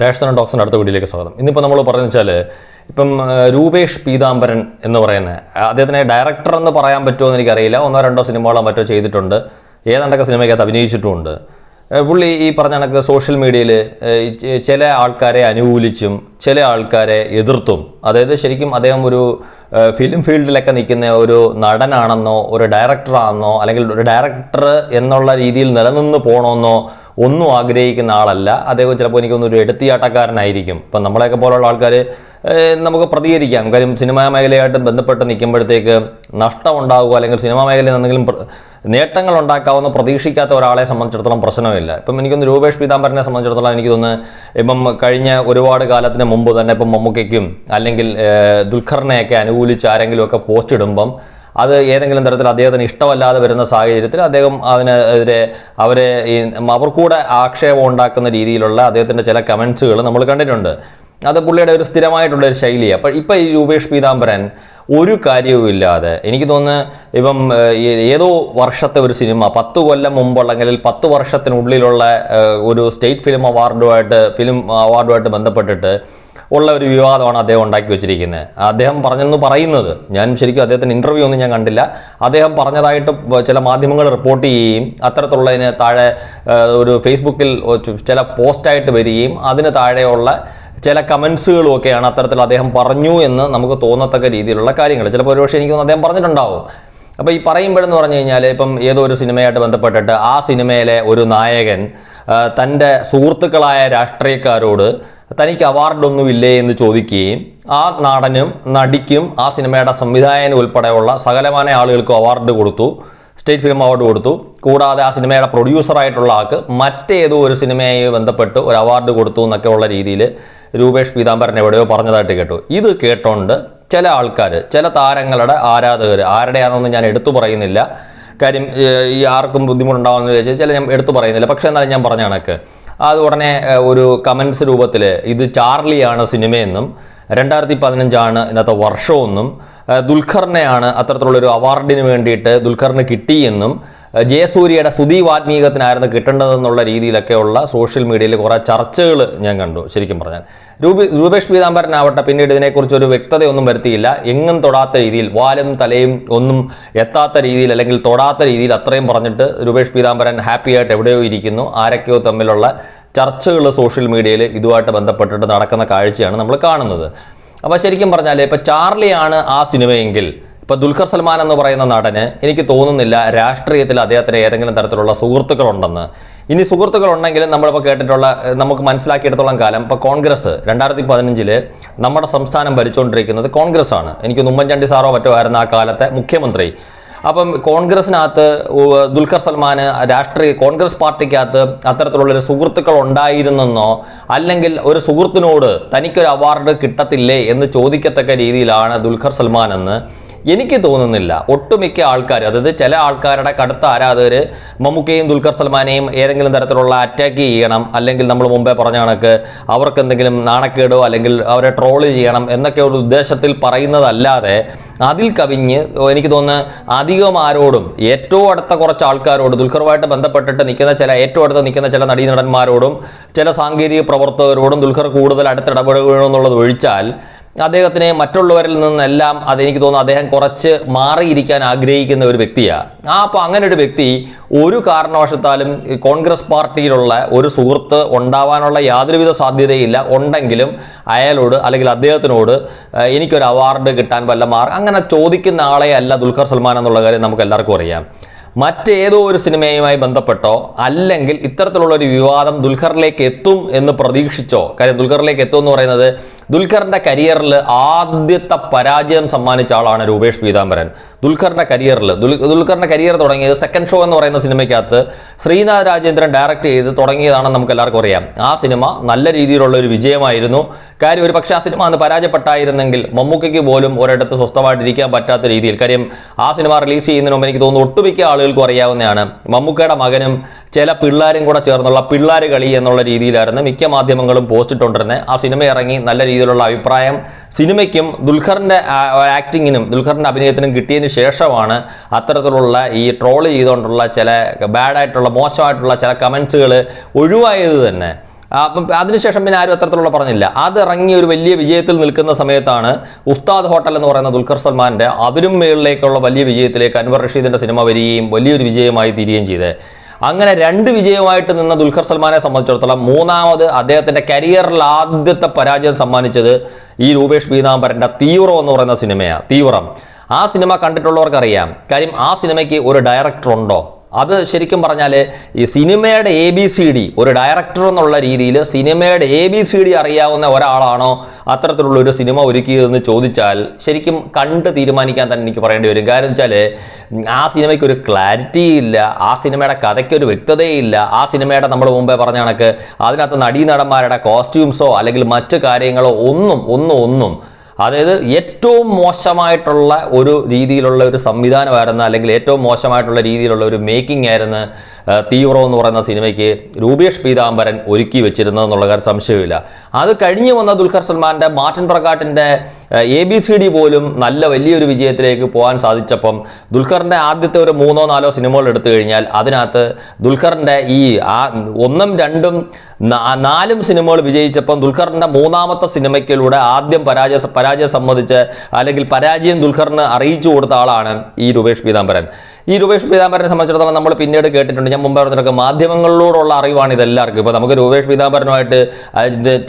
രാഷ്ട്രീയ ടോക്സിന്റെ അടുത്ത വീഡിയോയിലേക്ക് സ്വാഗതം. ഇന്നിപ്പോൾ നമ്മൾ പറയുന്നത് വെച്ചാൽ ഇപ്പം രൂപേഷ് പീതാംബരൻ എന്ന് പറയുന്ന അദ്ദേഹത്തിനെ ഡയറക്ടർ എന്ന് പറയാൻ പറ്റുമോ എന്ന് എനിക്കറിയില്ല. ഒന്നോ രണ്ടോ സിനിമകളോ മറ്റോ ചെയ്തിട്ടുണ്ട്. ഏതാണ്ടൊക്കെ സിനിമയ്ക്കകത്ത് അഭിനയിച്ചിട്ടുമുണ്ട്. പുള്ളി ഈ പറഞ്ഞ കണക്ക് സോഷ്യൽ മീഡിയയിൽ ചില ആൾക്കാരെ അനുകൂലിച്ചും ചില ആൾക്കാരെ എതിർത്തും. അതായത് ശരിക്കും അദ്ദേഹം ഒരു ഫിലിം ഫീൽഡിലൊക്കെ നിൽക്കുന്ന ഒരു നടനാണെന്നോ ഒരു ഡയറക്ടറാണെന്നോ അല്ലെങ്കിൽ ഒരു ഡയറക്ടർ എന്നുള്ള രീതിയിൽ നിലനിന്ന് പോകണമെന്നോ ഒന്നും ആഗ്രഹിക്കുന്ന ആളല്ല. അദ്ദേഹം ചിലപ്പോൾ എനിക്കൊന്നും ഒരു എടുത്തിയാട്ടക്കാരനായിരിക്കും. ഇപ്പം നമ്മളെയൊക്കെ പോലുള്ള ആൾക്കാർ നമുക്ക് പ്രതികരിക്കാം. കാര്യം സിനിമാ മേഖലയായിട്ട് ബന്ധപ്പെട്ട് നിൽക്കുമ്പോഴത്തേക്ക് നഷ്ടം ഉണ്ടാകുക അല്ലെങ്കിൽ സിനിമാ മേഖലയിൽ എന്തെങ്കിലും നേട്ടങ്ങൾ ഉണ്ടാക്കാവുന്ന പ്രതീക്ഷിക്കാത്ത ഒരാളെ സംബന്ധിച്ചിടത്തോളം പ്രശ്നമില്ല. ഇപ്പം എനിക്കൊന്ന് രൂപേഷ് പീതാംബരനെ സംബന്ധിച്ചിടത്തോളം എനിക്ക് തോന്നുന്നു ഇപ്പം കഴിഞ്ഞ ഒരുപാട് കാലത്തിന് മുമ്പ് തന്നെ ഇപ്പം മമ്മൂക്കയ്ക്കും അല്ലെങ്കിൽ ദുൽഖറിനെയൊക്കെ അനുകൂലിച്ച് ആരെങ്കിലുമൊക്കെ പോസ്റ്റ് ഇടുമ്പം അത് ഏതെങ്കിലും തരത്തിൽ അദ്ദേഹത്തിന് ഇഷ്ടമല്ലാതെ വരുന്ന സാഹചര്യത്തിൽ അദ്ദേഹം അതിനെതിരെ അവരെ ഈ അവർക്കൂടെ ആക്ഷേപം ഉണ്ടാക്കുന്ന രീതിയിലുള്ള അദ്ദേഹത്തിന്റെ ചില കമൻസുകൾ നമ്മൾ കണ്ടിട്ടുണ്ട്. അത് പുള്ളിയുടെ ഒരു സ്ഥിരമായിട്ടുള്ള ഒരു ശൈലിയാണ്. അപ്പോൾ ഇപ്പം ഈ രൂപേഷ് പീതാംബരൻ ഒരു കാര്യവും ഇല്ലാതെ എനിക്ക് തോന്നുന്നു ഇപ്പം ഏതോ വർഷത്തെ ഒരു സിനിമ പത്ത് കൊല്ലം മുമ്പുള്ള അല്ലെങ്കിൽ പത്ത് വർഷത്തിനുള്ളിലുള്ള ഒരു സ്റ്റേറ്റ് ഫിലിം അവാർഡുമായിട്ട് ഫിലിം അവാർഡുമായിട്ട് ബന്ധപ്പെട്ടിട്ട് ഉള്ള ഒരു വിവാദമാണ് അദ്ദേഹം ഉണ്ടാക്കി വെച്ചിരിക്കുന്നത്. അദ്ദേഹം പറഞ്ഞെന്ന് പറയുന്നത് ഞാൻ ശരിക്കും അദ്ദേഹത്തിന്റെ ഇന്റർവ്യൂ ഒന്നും ഞാൻ കണ്ടില്ല. അദ്ദേഹം പറഞ്ഞതായിട്ട് ചില മാധ്യമങ്ങൾ റിപ്പോർട്ട് ചെയ്യുകയും അത്തരത്തിലുള്ളതിന് താഴെ ഒരു ഫേസ്ബുക്കിൽ ചില പോസ്റ്റായിട്ട് വരികയും അതിന് താഴെയുള്ള ചില കമൻസുകളും ഒക്കെയാണ് അത്തരത്തിൽ അദ്ദേഹം പറഞ്ഞു എന്ന് നമുക്ക് തോന്നത്തക്ക രീതിയിലുള്ള കാര്യങ്ങൾ. ചിലപ്പോൾ ഒരുപക്ഷെ എനിക്ക് തോന്നുന്നു അദ്ദേഹം പറഞ്ഞിട്ടുണ്ടാവും. അപ്പോൾ ഈ പറയുമ്പോഴെന്ന് പറഞ്ഞു കഴിഞ്ഞാൽ ഇപ്പം ഏതോ ഒരു സിനിമയായിട്ട് ബന്ധപ്പെട്ടിട്ട് ആ സിനിമയിലെ ഒരു നായകൻ തന്റെ സുഹൃത്തുക്കളായ രാഷ്ട്രീയക്കാരോട് തനിക്ക് അവാർഡൊന്നുമില്ലേ എന്ന് ചോദിക്കുകയും ആ നടനും നടിക്കും ആ സിനിമയുടെ സംവിധായകനും ഉൾപ്പെടെയുള്ള സകലമാന ആളുകൾക്കും അവാർഡ് കൊടുത്തു സ്റ്റേറ്റ് ഫിലിം അവാർഡ് കൊടുത്തു. കൂടാതെ ആ സിനിമയുടെ പ്രൊഡ്യൂസറായിട്ടുള്ള ആൾക്ക് മറ്റേതോ ഒരു സിനിമയായി ബന്ധപ്പെട്ട് ഒരു അവാർഡ് കൊടുത്തു എന്നൊക്കെ ഉള്ള രീതിയിൽ രൂപേഷ് പീതാംബരൻ എവിടെയോ പറഞ്ഞതായിട്ട് കേട്ടു. ഇത് കേട്ടോണ്ട് ചില ആൾക്കാർ ചില താരങ്ങളുടെ ആരാധകർ ആരുടെയാണെന്ന് ഞാൻ എടുത്തു പറയുന്നില്ല. കാര്യം ഈ ആർക്കും ബുദ്ധിമുട്ടുണ്ടാവുമെന്ന് ചോദിച്ചാൽ ചില ഞാൻ എടുത്തു പറയുന്നില്ല. പക്ഷേ എന്നാലും ഞാൻ പറഞ്ഞ കണക്ക്. അത് ഉടനെ ഒരു കമൻസ് രൂപത്തിൽ ഇത് ചാർലിയാണ് സിനിമയെന്നും രണ്ടായിരത്തി പതിനഞ്ചാണ് ഇന്നത്തെ വർഷമെന്നും ദുൽഖറിനെയാണ് അത്തരത്തിലുള്ളൊരു അവാർഡിന് വേണ്ടിയിട്ട് ദുൽഖറിന് കിട്ടിയെന്നും ജയസൂര്യയുടെ സ്തുതി വാത്മീകത്തിനായിരുന്നു കിട്ടേണ്ടതെന്നുള്ള രീതിയിലൊക്കെയുള്ള സോഷ്യൽ മീഡിയയിൽ കുറേ ചർച്ചകൾ ഞാൻ കണ്ടു ശരിക്കും പറഞ്ഞാൽ. രൂപി രൂപേഷ് പീതാംബരനാവട്ടെ പിന്നീട് ഇതിനെക്കുറിച്ച് ഒരു വ്യക്തതയൊന്നും വരുത്തിയില്ല. എങ്ങും തൊടാത്ത രീതിയിൽ വാലും തലയും ഒന്നും എത്താത്ത രീതിയിൽ അല്ലെങ്കിൽ തൊടാത്ത രീതിയിൽ അത്രയും പറഞ്ഞിട്ട് രൂപേഷ് പീതാംബരൻ ഹാപ്പിയായിട്ട് എവിടെയോ ഇരിക്കുന്നു. ആരൊക്കെയോ തമ്മിലുള്ള ചർച്ചകൾ സോഷ്യൽ മീഡിയയിൽ ഇതുമായിട്ട് ബന്ധപ്പെട്ടിട്ട് നടക്കുന്ന കാഴ്ചയാണ് നമ്മൾ കാണുന്നത്. അപ്പോൾ ശരിക്കും പറഞ്ഞാൽ ഇപ്പോൾ ചാർലിയാണ് ആ സിനിമയെങ്കിൽ ഇപ്പോൾ ദുൽഖർ സൽമാൻ എന്ന് പറയുന്ന നടന് എനിക്ക് തോന്നുന്നില്ല രാഷ്ട്രീയത്തിൽ അദ്ദേഹത്തിന് ഏതെങ്കിലും തരത്തിലുള്ള സുഹൃത്തുക്കളുണ്ടെന്ന്. ഇനി സുഹൃത്തുക്കൾ ഉണ്ടെങ്കിലും നമ്മളിപ്പോൾ കേട്ടിട്ടുള്ള നമുക്ക് മനസ്സിലാക്കിയെടുത്തോളം കാലം ഇപ്പോൾ കോൺഗ്രസ് രണ്ടായിരത്തി പതിനഞ്ചിൽ നമ്മുടെ സംസ്ഥാനം ഭരിച്ചുകൊണ്ടിരിക്കുന്നത് കോൺഗ്രസ് ആണ് എനിക്ക് ഉമ്മൻചാണ്ടി സാറോ മറ്റോ ആയിരുന്നു ആ കാലത്തെ മുഖ്യമന്ത്രി. അപ്പം കോൺഗ്രസിനകത്ത് ദുൽഖർ സൽമാന് രാഷ്ട്രീയ കോൺഗ്രസ് പാർട്ടിക്കകത്ത് അത്തരത്തിലുള്ളൊരു സുഹൃത്തുക്കൾ ഉണ്ടായിരുന്നെന്നോ അല്ലെങ്കിൽ ഒരു സുഹൃത്തിനോട് തനിക്കൊരു അവാർഡ് കിട്ടത്തില്ലേ എന്ന് ചോദിക്കത്തക്ക രീതിയിലാണ് ദുൽഖർ സൽമാൻ എന്ന് എനിക്ക് തോന്നുന്നില്ല. ഒട്ടുമിക്ക ആൾക്കാർ അതായത് ചില ആൾക്കാരുടെ കടുത്ത ആരാധകർ മമ്മൂക്കയും ദുൽഖർ സൽമാനെയും ഏതെങ്കിലും തരത്തിലുള്ള അറ്റാക്ക് ചെയ്യണം അല്ലെങ്കിൽ നമ്മൾ മുമ്പേ പറഞ്ഞ കണക്ക് അവർക്ക് എന്തെങ്കിലും നാണക്കേടോ അല്ലെങ്കിൽ അവരെ ട്രോൾ ചെയ്യണം എന്നൊക്കെ ഒരു ഉദ്ദേശത്തിൽ പറയുന്നതല്ലാതെ അതിൽ കവിഞ്ഞ് എനിക്ക് തോന്നുന്നു അധികം ആരോടും ഏറ്റവും അടുത്ത കുറച്ച് ആൾക്കാരോട് ദുൽഖറുമായിട്ട് ബന്ധപ്പെട്ടിട്ട് നിൽക്കുന്ന ചില ഏറ്റവും അടുത്ത് നിൽക്കുന്ന ചില നടീനടന്മാരോടും ചില സാങ്കേതിക പ്രവർത്തകരോടും ദുൽഖർ കൂടുതൽ അടുത്തിടപെടുകയെന്നുള്ളത് ഒഴിച്ചാൽ അദ്ദേഹത്തിനെ മറ്റുള്ളവരിൽ നിന്നെല്ലാം അതെനിക്ക് തോന്നുന്നു അദ്ദേഹം കുറച്ച് മാറിയിരിക്കാൻ ആഗ്രഹിക്കുന്ന ഒരു വ്യക്തിയാണ് ആ അപ്പോൾ അങ്ങനെ ഒരു വ്യക്തി ഒരു കാരണവശത്താലും കോൺഗ്രസ് പാർട്ടിയിലുള്ള ഒരു സുഹൃത്ത് ഉണ്ടാവാനുള്ള യാതൊരുവിധ സാധ്യതയില്ല. ഉണ്ടെങ്കിലും അയാളോട് അല്ലെങ്കിൽ അദ്ദേഹത്തിനോട് എനിക്കൊരു അവാർഡ് കിട്ടാൻ വല്ല മാർ അങ്ങനെ ചോദിക്കുന്ന ആളെ അല്ല ദുൽഖർ സൽമാൻ എന്നുള്ള കാര്യം നമുക്ക് എല്ലാവർക്കും അറിയാം. മറ്റേതോ ഒരു സിനിമയുമായി ബന്ധപ്പെട്ടോ അല്ലെങ്കിൽ ഇത്തരത്തിലുള്ള ഒരു വിവാദം ദുൽഖറിലേക്ക് എത്തും എന്ന് പ്രതീക്ഷിച്ചോ? കാര്യം ദുൽഖറിലേക്ക് എത്തും എന്ന് പറയുന്നത് ദുൽഖറിന്റെ കരിയറിൽ ആദ്യത്തെ പരാജയം സമ്മാനിച്ച ആളാണ് രൂപേഷ് പീതാംബരൻ. ദുൽഖറിന്റെ കരിയറിൽ ദുൽഖറിന്റെ കരിയർ തുടങ്ങിയത് സെക്കൻഡ് ഷോ എന്ന് പറയുന്ന സിനിമയ്ക്കകത്ത് ശ്രീനാഥ് രാജേന്ദ്രൻ ഡയറക്റ്റ് ചെയ്ത് തുടങ്ങിയതാണെന്ന് നമുക്ക് എല്ലാവർക്കും അറിയാം. ആ സിനിമ നല്ല രീതിയിലുള്ള ഒരു വിജയമായിരുന്നു. കാര്യം ഒരു പക്ഷേ ആ സിനിമ അന്ന് പരാജയപ്പെട്ടായിരുന്നെങ്കിൽ മമ്മൂക്കയ്ക്ക് പോലും ഒരിടത്ത് സ്വസ്ഥമായിട്ടിരിക്കാൻ പറ്റാത്ത രീതിയിൽ. കാര്യം ആ സിനിമ റിലീസ് ചെയ്യുന്നതിന് മുമ്പ് എനിക്ക് തോന്നുന്നു ഒട്ടുമിക്ക ആളുകൾക്കും അറിയാവുന്നതാണ്. മമ്മൂക്കയുടെ മകനും ചില പിള്ളേരും കൂടെ ചേർന്നുള്ള പിള്ളേർ കളി എന്നുള്ള രീതിയിലായിരുന്നു മിക്ക മാധ്യമങ്ങളും പോസ്റ്റ് ഇട്ടുകൊണ്ടിരുന്നത് ആ സിനിമ ഇറങ്ങി നല്ല രീതിയിലുള്ള അഭിപ്രായം. സിനിമയ്ക്കും ദുൽഖറിന്റെ ആക്ടിങ്ങിനും ദുൽഖറിന്റെ അഭിനയത്തിനും കിട്ടിയതിന് ശേഷമാണ് അത്തരത്തിലുള്ള ഈ ട്രോൾ ചെയ്തുകൊണ്ടുള്ള ചില ബാഡായിട്ടുള്ള മോശമായിട്ടുള്ള ചില കമൻസുകൾ ഒഴിവായത് തന്നെ. അപ്പം അതിനുശേഷം പിന്നെ ആരും അത്തരത്തിലുള്ള പറഞ്ഞില്ല. അത് ഇറങ്ങി ഒരു വലിയ വിജയത്തിൽ നിൽക്കുന്ന സമയത്താണ് ഉസ്താദ് ഹോട്ടൽ എന്ന് പറയുന്ന ദുൽഖർ സൽമാന്റെ അതിലും മേളിലേക്കുള്ള വലിയ വിജയത്തിലേക്ക് അൻവർ റഷീദിന്റെ സിനിമ വരികയും വലിയൊരു വിജയമായി തീരുകയും ചെയ്തത്. അങ്ങനെ രണ്ട് വിജയമായിട്ട് നിന്ന ദുൽഖർ സൽമാനെ സംബന്ധിച്ചിടത്തോളം മൂന്നാമത് അദ്ദേഹത്തിന്റെ കരിയറിൽ ആദ്യത്തെ പരാജയം സമ്മാനിച്ചത് ഈ രൂപേഷ് പീതാംബരന്റെ തീവ്രം എന്ന് പറയുന്ന സിനിമയാണ് തീവ്രം. ആ സിനിമ കണ്ടിട്ടുള്ളവർക്കറിയാം. കാര്യം ആ സിനിമയ്ക്ക് ഒരു ഡയറക്ടർ ഉണ്ടോ? അത് ശരിക്കും പറഞ്ഞാൽ ഈ സിനിമയുടെ എ ബി സി ഡി ഒരു ഡയറക്ടർ എന്നുള്ള രീതിയിൽ സിനിമയുടെ എ ബി സി ഡി അറിയാവുന്ന ഒരാളാണോ അത്തരത്തിലുള്ള ഒരു സിനിമ ഒരുക്കിയതെന്ന് ചോദിച്ചാൽ ശരിക്കും കണ്ട് തീരുമാനിക്കാൻ തന്നെ എനിക്ക് പറയേണ്ടി വരും. കാരണം വെച്ചാൽ ആ സിനിമയ്ക്ക് ഒരു ക്ലാരിറ്റി ഇല്ല ആ സിനിമയുടെ കഥയ്ക്ക് ഒരു വ്യക്തതയില്ല ആ സിനിമയുടെ നമ്മൾ മുമ്പേ പറഞ്ഞ കണക്ക് അതിനകത്ത് നടീനടന്മാരുടെ കോസ്റ്റ്യൂംസോ അല്ലെങ്കിൽ മറ്റു കാര്യങ്ങളോ ഒന്നും ഒന്നും ഒന്നും അതായത് ഏറ്റവും മോശമായിട്ടുള്ള ഒരു രീതിയിലുള്ള ഒരു സംവിധാനമായിരുന്നു അല്ലെങ്കിൽ ഏറ്റവും മോശമായിട്ടുള്ള രീതിയിലുള്ള ഒരു മേക്കിംഗ് ആയിരുന്നു തീവ്രം എന്ന് പറയുന്ന സിനിമയ്ക്ക് രൂപേഷ് പീതാംബരൻ ഒരുക്കി വെച്ചിരുന്നത് എന്നുള്ള കാര്യം സംശയമില്ല അത് കഴിഞ്ഞു വന്ന ദുൽഖർ സൽമാന്റെ മാർട്ടിൻ പ്രകാട്ടിന്റെ എ ബി സി ഡി പോലും നല്ല വലിയൊരു വിജയത്തിലേക്ക് പോകാൻ സാധിച്ചപ്പം ദുൽഖറിന്റെ ആദ്യത്തെ ഒരു മൂന്നോ നാലോ സിനിമകൾ എടുത്തു കഴിഞ്ഞാൽ അതിനകത്ത് ദുൽഖറിന്റെ ഈ ആ ഒന്നും രണ്ടും നാലും സിനിമകൾ വിജയിച്ചപ്പം ദുൽഖറിന്റെ മൂന്നാമത്തെ സിനിമയ്ക്കിലൂടെ ആദ്യം പരാജയ പരാജയം സംബന്ധിച്ച് അല്ലെങ്കിൽ പരാജയം ദുൽഖറിന് അറിയിച്ചു കൊടുത്ത ആളാണ് ഈ രൂപേഷ് പീതാംബരൻ. ഈ രൂപേഷ് പീതാംബരനെ സംബന്ധിച്ചിടത്തോളം നമ്മൾ പിന്നീട് കേട്ടിട്ടുണ്ട് ഞാൻ മുമ്പ് പറഞ്ഞിട്ടൊക്കെ മാധ്യമങ്ങളിലൂടെയുള്ള അറിവാണ് ഇതെല്ലാവർക്കും. ഇപ്പോൾ നമുക്ക് രൂപേഷ് പീതാംബരനുമായിട്ട്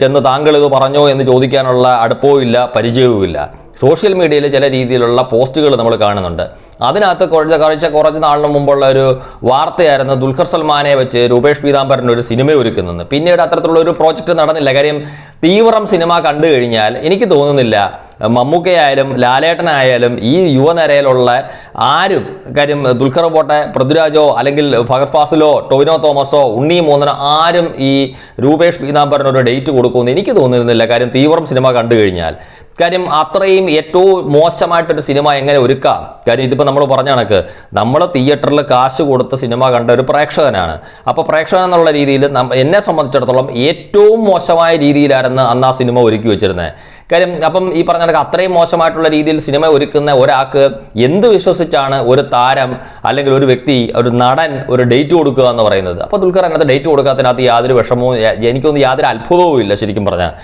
ചെന്ന് താങ്കൾ ഇത് പറഞ്ഞോ എന്ന് ചോദിക്കാനുള്ള അടുപ്പവും ഇല്ല പരിചയവും ഇല്ല സോഷ്യൽ മീഡിയയിൽ ചില രീതിയിലുള്ള പോസ്റ്റുകൾ നമ്മൾ കാണുന്നുണ്ട്. അതിനകത്ത് കുറച്ച് കുറച്ച് കുറച്ച് നാളിന് മുമ്പുള്ള ഒരു വാർത്തയായിരുന്നു ദുൽഖർ സൽമാനെ വെച്ച് രൂപേഷ് പീതാംബരൻ ഒരു സിനിമ ഒരുക്കുന്നത്. പിന്നീട് അത്തരത്തിലുള്ള ഒരു പ്രോജക്റ്റ് നടന്നില്ല. കാര്യം തീവ്രം സിനിമ കണ്ടു കഴിഞ്ഞാൽ എനിക്ക് തോന്നുന്നില്ല മമ്മൂക്കയായാലും ലാലേട്ടനായാലും ഈ യുവനിരയിലുള്ള ആരും കാര്യം ദുൽഖർ പോട്ടെ പൃഥ്വിരാജോ അല്ലെങ്കിൽ ഫഹർ ഫാസിലോ ടൊവിനോ തോമസോ ഉണ്ണി മൂന്നനോ ആരും ഈ രൂപേഷ് പീതാംബരനൊരു ഡേറ്റ് കൊടുക്കുമെന്ന് എനിക്ക് തോന്നിയിരുന്നില്ല കാര്യം തീവ്രം സിനിമ കണ്ടു കഴിഞ്ഞാൽ. കാര്യം അത്രയും ഏറ്റവും മോശമായിട്ടൊരു സിനിമ എങ്ങനെ ഒരുക്കാം? കാര്യം ഇതിപ്പോൾ നമ്മൾ പറഞ്ഞ കണക്ക് നമ്മൾ തിയേറ്ററിൽ കാശ് കൊടുത്ത സിനിമ കണ്ട ഒരു പ്രേക്ഷകനാണ്. അപ്പോൾ പ്രേക്ഷകൻ എന്നുള്ള രീതിയിൽ എന്നെ സംബന്ധിച്ചിടത്തോളം ഏറ്റവും മോശമായ രീതിയിലായിരുന്നു അന്ന് ആ സിനിമ ഒരുക്കി വെച്ചിരുന്നത് കാര്യം അപ്പം ഈ പറഞ്ഞ കണക്ക് അത്രയും മോശമായിട്ടുള്ള രീതിയിൽ സിനിമ ഒരുക്കുന്ന ഒരാൾക്ക് എന്ത് വിശ്വസിച്ചാണ് ഒരു താരം അല്ലെങ്കിൽ ഒരു വ്യക്തി ഒരു നടൻ ഒരു ഡേറ്റ് കൊടുക്കുക എന്ന് പറയുന്നത്? അപ്പോൾ ദുൽഖർ അതിനകത്ത് ഡേറ്റ് കൊടുക്കാത്തതിനകത്ത് യാതൊരു വിഷമവും എനിക്കൊന്നും യാതൊരു അത്ഭുതവും ഇല്ല ശരിക്കും പറഞ്ഞാൽ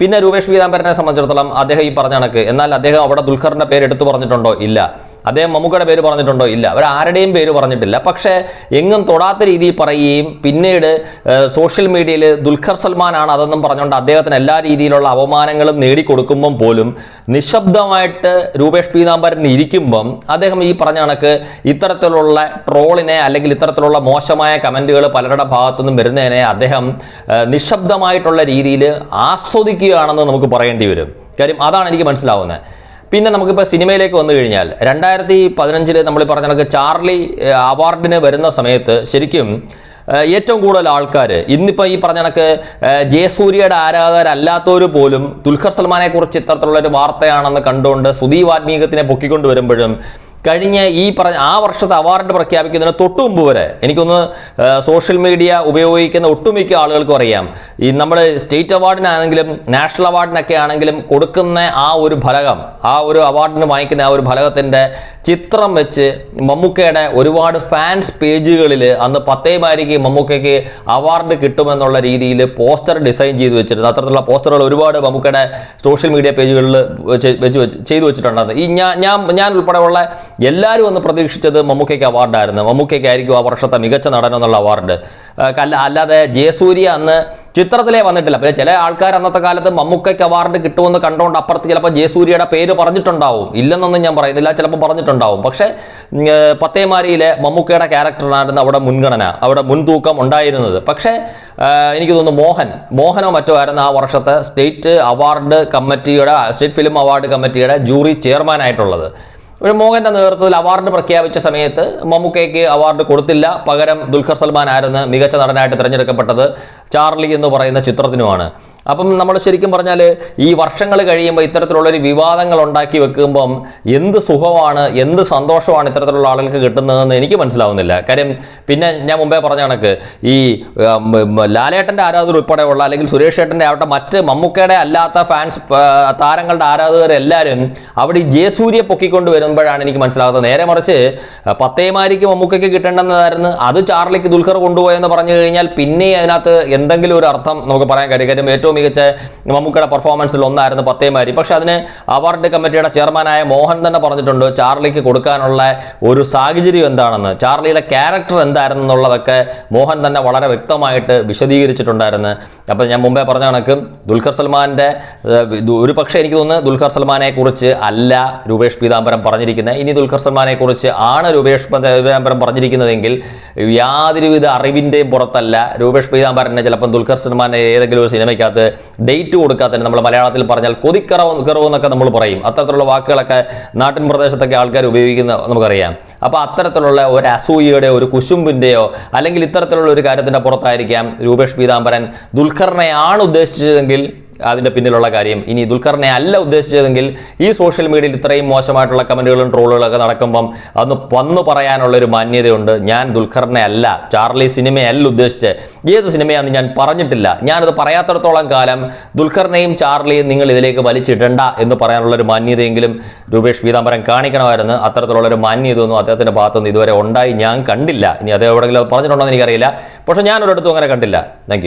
പിന്നെ രൂപേഷ് പീതാംബരനെ സംബന്ധിച്ചിടത്തോളം അദ്ദേഹം ഈ പറഞ്ഞ കണക്ക്. എന്നാൽ അദ്ദേഹം അവിടെ ദുൽഖറിന്റെ പേര് എടുത്തു പറഞ്ഞിട്ടുണ്ടോ? ഇല്ല. അദ്ദേഹം മമ്മൂക്കയുടെ പേര് പറഞ്ഞിട്ടുണ്ടോ? ഇല്ല. അവർ ആരുടെയും പേര് പറഞ്ഞിട്ടില്ല. പക്ഷേ എങ്ങും തൊടാത്ത രീതിയിൽ പറയുകയും പിന്നീട് സോഷ്യൽ മീഡിയയിൽ ദുൽഖർ സൽമാനാണ് അതെന്നും പറഞ്ഞുകൊണ്ട് അദ്ദേഹത്തിന് എല്ലാ രീതിയിലുള്ള അപമാനങ്ങളും നേടിക്കൊടുക്കുമ്പം പോലും നിശബ്ദമായിട്ട് രൂപേഷ് പീതാംബരൻ ഇരിക്കുമ്പം അദ്ദേഹം ഈ പറഞ്ഞ കണക്ക് ഇത്തരത്തിലുള്ള ട്രോളിനെ അല്ലെങ്കിൽ ഇത്തരത്തിലുള്ള മോശമായ കമന്റുകൾ പലരുടെ ഭാഗത്തുനിന്നും വരുന്നതിനെ അദ്ദേഹം നിശബ്ദമായിട്ടുള്ള രീതിയിൽ ആസ്വദിക്കുകയാണെന്ന് നമുക്ക് പറയേണ്ടി വരും. കാര്യം അതാണ് എനിക്ക് മനസ്സിലാവുന്നത്. പിന്നെ നമുക്കിപ്പോൾ സിനിമയിലേക്ക് വന്നു കഴിഞ്ഞാൽ രണ്ടായിരത്തി പതിനഞ്ചിൽ നമ്മൾ പറഞ്ഞ കണക്ക് ചാർലി അവാർഡിന് വരുന്ന സമയത്ത് ശരിക്കും ഏറ്റവും കൂടുതൽ ആൾക്കാർ ഇന്നിപ്പോൾ ഈ പറഞ്ഞ കണക്ക് ജയസൂര്യയുടെ ആരാധകരല്ലാത്തവർ പോലും ദുൽഖർ സൽമാനെ കുറിച്ച് ഇത്തരത്തിലുള്ള ഒരു വാർത്തയാണെന്ന് കണ്ടുകൊണ്ട് സുദീപ് ആത്മീകത്തിനെ പൊക്കിക്കൊണ്ട് വരുമ്പോഴും കഴിഞ്ഞ ഈ പറഞ്ഞ ആ വർഷത്തെ അവാർഡ് പ്രഖ്യാപിക്കുന്നതിന് തൊട്ടു മുമ്പ് വരെ എനിക്കൊന്ന് സോഷ്യൽ മീഡിയ ഉപയോഗിക്കുന്ന ഒട്ടുമിക്ക ആളുകൾക്കും അറിയാം. ഈ നമ്മുടെ സ്റ്റേറ്റ് അവാർഡിനാണെങ്കിലും നാഷണൽ അവാർഡിനൊക്കെ ആണെങ്കിലും കൊടുക്കുന്ന ആ ഒരു ഫലകം ആ ഒരു അവാർഡിന് വാങ്ങിക്കുന്ന ആ ഒരു ഫലകത്തിന്റെ ചിത്രം വെച്ച് മമ്മൂക്കയുടെ ഒരുപാട് ഫാൻസ് പേജുകളിൽ അന്ന് പത്തേമാരിക്ക് മമ്മൂക്കയ്ക്ക് അവാർഡ് കിട്ടുമെന്നുള്ള രീതിയിൽ പോസ്റ്റർ ഡിസൈൻ ചെയ്ത് വെച്ചിരുന്നു. അത്തരത്തിലുള്ള പോസ്റ്ററുകൾ ഒരുപാട് മമ്മൂക്കയുടെ സോഷ്യൽ മീഡിയ പേജുകളിൽ വെച്ച് വെച്ച് ചെയ്തു വെച്ചിട്ടുണ്ട്. ഈ ഞാൻ ഞാൻ ഞാൻ ഉൾപ്പെടെയുള്ള എല്ലാവരും ഒന്ന് പ്രതീക്ഷിച്ചത് മമ്മൂക്കയ്ക്ക് അവാർഡായിരുന്നു. മമ്മൂക്കയ്ക്കായിരിക്കും ആ വർഷത്തെ മികച്ച നടൻ എന്നുള്ള അവാർഡ്. അല്ല അല്ലാതെ ജയസൂര്യ അന്ന് ചിത്രത്തിലേ വന്നിട്ടില്ല. പിന്നെ ചില ആൾക്കാർ അന്നത്തെ കാലത്ത് മമ്മൂക്കയ്ക്ക് അവാർഡ് കിട്ടുമെന്ന് കണ്ടുകൊണ്ട് അപ്പുറത്ത് ചിലപ്പോൾ ജയസൂര്യയുടെ പേര് പറഞ്ഞിട്ടുണ്ടാവും. ഇല്ലെന്നൊന്നും ഞാൻ പറയുന്നില്ല ചിലപ്പോൾ പറഞ്ഞിട്ടുണ്ടാവും. പക്ഷേ പത്തേമാരിയിലെ മമ്മൂക്കയുടെ ക്യാരക്ടറിനായിരുന്നു അവിടെ മുൻഗണന അവിടെ മുൻതൂക്കം ഉണ്ടായിരുന്നത്. പക്ഷേ എനിക്ക് തോന്നുന്നു മോഹൻ മോഹനോ മറ്റോ ആയിരുന്നു ആ വർഷത്തെ സ്റ്റേറ്റ് അവാർഡ് കമ്മിറ്റിയുടെ സ്റ്റേറ്റ് ഫിലിം അവാർഡ് കമ്മിറ്റിയുടെ ജൂറി ചെയർമാൻ ആയിട്ടുള്ളത്. ഒരു മോഹന്റെ നേതൃത്വത്തിൽ അവാർഡ് പ്രഖ്യാപിച്ച സമയത്ത് മമ്മൂക്കയ്ക്ക് അവാർഡ് കൊടുത്തില്ല. പകരം ദുൽഖർ സൽമാൻ ആയിരുന്നു മികച്ച നടനായിട്ട് തിരഞ്ഞെടുക്കപ്പെട്ടത്. ചാർലി എന്ന് പറയുന്ന ചിത്രത്തിനുമാണ്. അപ്പം നമ്മൾ ശരിക്കും പറഞ്ഞാൽ ഈ വർഷങ്ങൾ കഴിയുമ്പോൾ ഇത്തരത്തിലുള്ളൊരു വിവാദങ്ങൾ ഉണ്ടാക്കി വെക്കുമ്പം എന്ത് സുഖമാണ് എന്ത് സന്തോഷമാണ് ഇത്തരത്തിലുള്ള ആളുകൾക്ക് കിട്ടുന്നതെന്ന് എനിക്ക് മനസ്സിലാവുന്നില്ല. കാര്യം പിന്നെ ഞാൻ മുമ്പേ പറഞ്ഞ കണക്ക് ഈ ലാലേട്ടന്റെ ആരാധകർ ഉൾപ്പെടെയുള്ള അല്ലെങ്കിൽ സുരേഷ് ഏട്ടന്റെ ആവട്ടെ മറ്റ് മമ്മൂക്കയുടെ അല്ലാത്ത ഫാൻസ് താരങ്ങളുടെ ആരാധകരെല്ലാവരും അവിടെ ഈ ജയസൂര്യെ പൊക്കിക്കൊണ്ട് വരുമ്പോഴാണ് എനിക്ക് മനസ്സിലാകുന്നത് നേരെ മറിച്ച് പത്തേമാരിക്ക് മമ്മൂക്കയ്ക്ക് കിട്ടേണ്ടെന്നതായിരുന്നു. അത് ചാർലിക്ക് ദുൽഖർ കൊണ്ടുപോയെന്ന് പറഞ്ഞു കഴിഞ്ഞാൽ പിന്നെ അതിനകത്ത് എന്തെങ്കിലും ഒരു അർത്ഥം നമുക്ക് പറയാൻ കഴിയും. കാര്യം ഏറ്റവും മികച്ച മമ്മൂക്കയുടെ പെർഫോമൻസിൽ ഒന്നായിരുന്നു പത്തേമാരി. പക്ഷെ അതിന് അവാർഡ് കമ്മിറ്റിയുടെ ചെയർമാനായ മോഹൻ തന്നെ പറഞ്ഞിട്ടുണ്ട് ചാർലിക്ക് കൊടുക്കാനുള്ള ഒരു സാഹചര്യം എന്താണെന്ന് ചാർലിയുടെ ക്യാരക്ടർ എന്തായിരുന്നു എന്നുള്ളതൊക്കെ മോഹൻ തന്നെ വളരെ വ്യക്തമായിട്ട് വിശദീകരിച്ചിട്ടുണ്ടായിരുന്നു. അപ്പോൾ ഞാൻ മുമ്പേ പറഞ്ഞ കണക്ക് ദുൽഖർ സൽമാന്റെ ഒരു പക്ഷേ എനിക്ക് തോന്നുന്നു ദുൽഖർ സൽമാനെ കുറിച്ച് അല്ല രൂപേഷ് പീതാംബരം പറഞ്ഞിരിക്കുന്നത് ഇനി ദുൽഖർ സൽമാനെ കുറിച്ച് ആണ് രൂപേഷ് പീതാംബരം പറഞ്ഞിരിക്കുന്നതെങ്കിൽ യാതൊരുവിധ അറിവിന്റെയും പുറത്തല്ല രൂപേഷ് പീതാംബരനെ ചിലപ്പം ദുൽഖർ സൽമാനെ ഏതെങ്കിലും ഒരു സിനിമയ്ക്കകത്ത് ഡേറ്റ് കൊടുക്കാത്തതിന് നമ്മൾ മലയാളത്തിൽ പറഞ്ഞാൽ കൊതിക്കറവ് കറവ് എന്നൊക്കെ നമ്മൾ പറയും. അത്തരത്തിലുള്ള വാക്കുകളൊക്കെ നാട്ടിൻ പ്രദേശത്തൊക്കെ ആൾക്കാർ ഉപയോഗിക്കുന്ന നമുക്കറിയാം. അപ്പോൾ അത്തരത്തിലുള്ള ഒരു അസൂയയുടെ ഒരു കുശുമ്പിന്റെയോ അല്ലെങ്കിൽ ഇത്തരത്തിലുള്ള ഒരു കാര്യത്തിന്റെ പുറത്തായിരിക്കാം രൂപേഷ് പീതാംബരൻ ദുൽഖറിനെയാണ് ഉദ്ദേശിച്ചതെങ്കിൽ അതിന്റെ പിന്നിലുള്ള കാര്യം. ഇനി ദുൽഖറിനെ അല്ല ഉദ്ദേശിച്ചതെങ്കിൽ ഈ സോഷ്യൽ മീഡിയയിൽ ഇത്രയും മോശമായിട്ടുള്ള കമന്റുകളും ട്രോളുകളൊക്കെ നടക്കുമ്പം അന്ന് വന്നു പറയാനുള്ളൊരു മാന്യതയുണ്ട്. ഞാൻ ദുൽഖറിനെ അല്ല ചാർലി സിനിമയല്ല ഉദ്ദേശിച്ച് ഏത് സിനിമയാണെന്ന് ഞാൻ പറഞ്ഞിട്ടില്ല. ഞാനത് പറയാത്തടത്തോളം കാലം ദുൽഖറിനെയും ചാർലിയും നിങ്ങൾ ഇതിലേക്ക് വലിച്ചിടണ്ട എന്ന് പറയാനുള്ളൊരു മാന്യതയെങ്കിലും രൂപേഷ് പീതാംബരം കാണിക്കണമായിരുന്നു. അത്തരത്തിലുള്ളൊരു മാന്യതയൊന്നും അദ്ദേഹത്തിന്റെ ഭാഗത്തുനിന്ന് ഇതുവരെ ഉണ്ടായി ഞാൻ കണ്ടില്ല. ഇനി അദ്ദേഹം എവിടെയെങ്കിലും പറഞ്ഞിട്ടുണ്ടോ എന്ന് എനിക്കറിയില്ല. പക്ഷേ ഞാൻ ഒരിടത്തും അങ്ങനെ കണ്ടില്ല. താങ്ക്